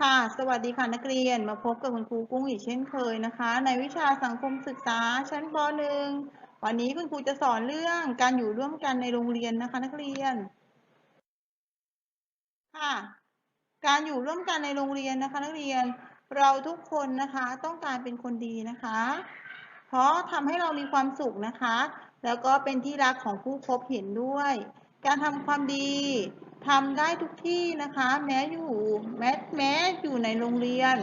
ค่ะ สวัสดีค่ะนักเรียน มาพบกับคุณครูกุ้งอีกเช่นเคยนะคะ ในวิชาสังคมศึกษาชั้นป .1 วันนี้คุณครูจะสอนเรื่องการอยู่ร่วมกันในโรงเรียนนะคะ นักเรียน ค่ะ การอยู่ร่วมกันในโรงเรียนนะคะ นักเรียน เราทุกคนนะคะต้องการเป็นคนดีนะคะ เพราะทำให้เรามีความสุขนะคะ แล้วก็เป็นที่รักของผู้พบเห็นด้วย การทำความดี ทำได้ทุกที่นะคะ แม้อยู่แม้แม้อยู่ในโรงเรียน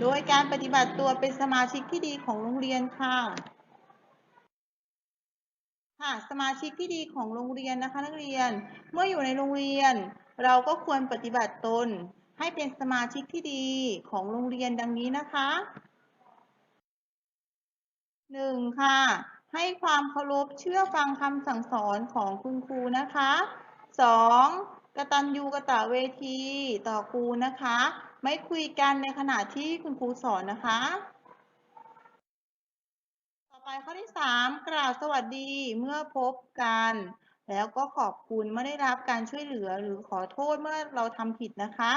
โดยการปฏิบัติตัวเป็นสมาชิกที่ดีของโรงเรียนค่ะค่ะสมาชิกที่ดีของโรงเรียนนะคะนักเรียน เมื่ออยู่ในโรงเรียน เราก็ควรปฏิบัติตน ให้เป็นสมาชิกที่ดีของโรงเรียนดังนี้นะคะหนึ่งค่ะ ให้ความเคารพเชื่อฟังคำสั่งสอนของคุณครูนะคะสอง กตัญญูกะตเวทีต่อครูนะคะ ไม่คุยกันในขณะที่คุณครูสอนนะคะ ต่อไปข้อที่ 3 กล่าวสวัสดีเมื่อพบกัน แล้วก็ขอบคุณเมื่อได้รับการช่วยเหลือหรือขอโทษเมื่อเราทำผิดนะคะ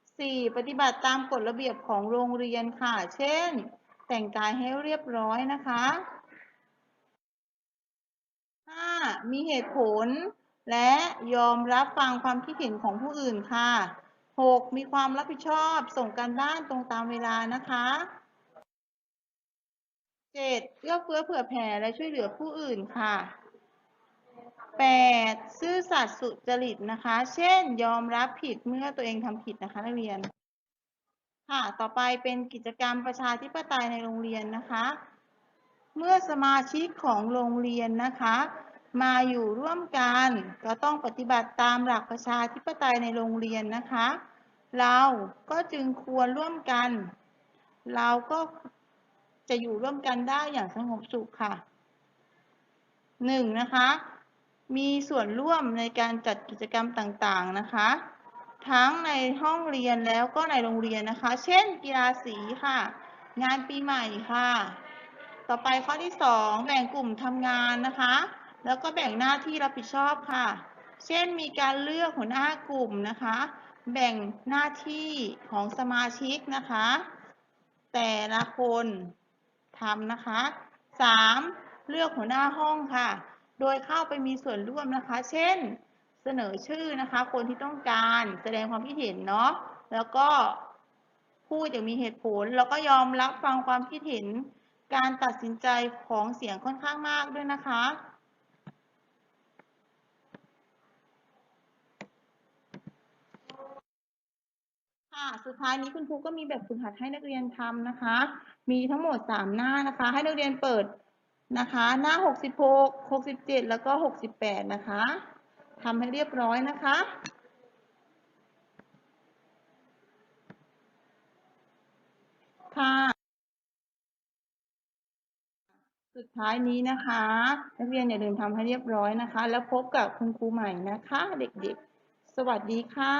4. ปฏิบัติตามกฎระเบียบของโรงเรียนค่ะ เช่น แต่งกายให้เรียบร้อยนะคะ 5. มีเหตุผล และยอมรับฟังความคิดเห็นของผู้อื่นค่ะ 6. มีความรับผิดชอบส่งการบ้านตรงตามเวลานะคะ 7. เอื้อเฟื้อเผื่อแผ่และช่วยเหลือผู้อื่นค่ะ 8. ซื่อสัตย์สุจริตนะคะ เช่น ยอมรับผิดเมื่อตัวเองทำผิดนะคะนักเรียน ค่ะ ต่อไปเป็นกิจกรรมประชาธิปไตยในโรงเรียนนะคะ เมื่อสมาชิกของโรงเรียนนะคะ มาอยู่ร่วมกันก็ต้องปฏิบัติตามหลักประชาธิปไตยในโรงเรียนนะคะ เราก็จึงควรร่วมกัน เราก็จะอยู่ร่วมกันได้อย่างสงบสุขค่ะหนึ่งนะคะ มีส่วนร่วมในการจัดกิจกรรมต่างๆนะคะ ทั้งในห้องเรียนแล้วก็ในโรงเรียนนะคะ เช่น กีฬาสีค่ะ งานปีใหม่ค่ะ ต่อไปข้อที่สองแบ่งกลุ่มทำงานนะคะ แล้วก็แบ่งหน้าที่รับผิดชอบค่ะ เช่นมีการเลือกหัวหน้ากลุ่มนะคะ แบ่งหน้าที่ของสมาชิกนะคะ แต่ละคนทำนะคะ 3. เลือกหัวหน้าห้องค่ะ โดยเข้าไปมีส่วนร่วมนะคะ เช่น เสนอชื่อนะคะ คนที่ต้องการแสดงความคิดเห็นเนาะ แล้วก็พูดอย่างมีเหตุผล แล้วก็ยอมรับฟังความคิดเห็น การตัดสินใจของเสียงค่อนข้างมากด้วยนะคะ สุดท้ายนี้คุณครูก็มีแบบฝึกหัดให้นักเรียนทำนะคะ มีทั้งหมด 3 หน้านะคะ ให้นักเรียนเปิดนะคะ หน้า 66 67 แล้วก็ 68 นะคะทำให้เรียบร้อยนะคะค่ะสุดท้ายนี้นะคะ นักเรียนอย่าลืมทำให้เรียบร้อยนะคะ แล้วพบกับคุณครูใหม่นะคะ เด็กๆ สวัสดีค่ะ